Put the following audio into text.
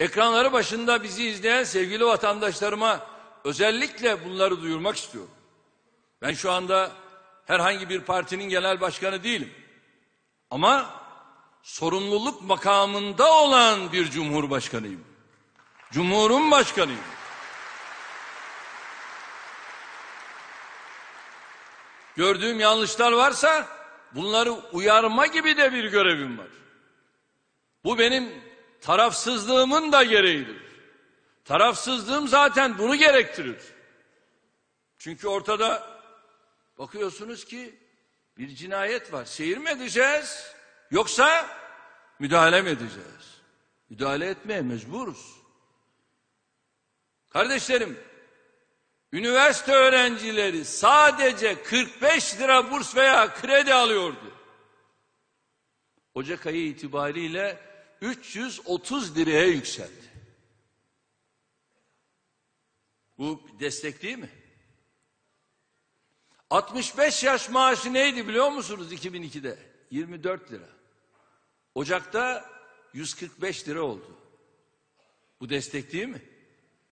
Ekranları başında bizi izleyen sevgili vatandaşlarıma özellikle bunları duyurmak istiyorum. Ben şu anda herhangi bir partinin genel başkanı değilim. Ama sorumluluk makamında olan bir cumhurbaşkanıyım. Cumhurun başkanıyım. Gördüğüm yanlışlar varsa bunları uyarma gibi de bir görevim var. Bu benim tarafsızlığımın da gereğidir. Tarafsızlığım zaten bunu gerektirir. Çünkü ortada bakıyorsunuz ki bir cinayet var. Seyir mi edeceğiz? Yoksa müdahale mi edeceğiz? Müdahale etmeye mecburuz. Kardeşlerim, üniversite öğrencileri sadece 45 lira burs veya kredi alıyordu. Ocak ayı itibariyle 330 liraya yükseldi. Bu destek değil mi? 65 yaş maaşı neydi biliyor musunuz 2002'de? 24 lira. Ocak'ta 145 lira oldu. Bu destek değil mi?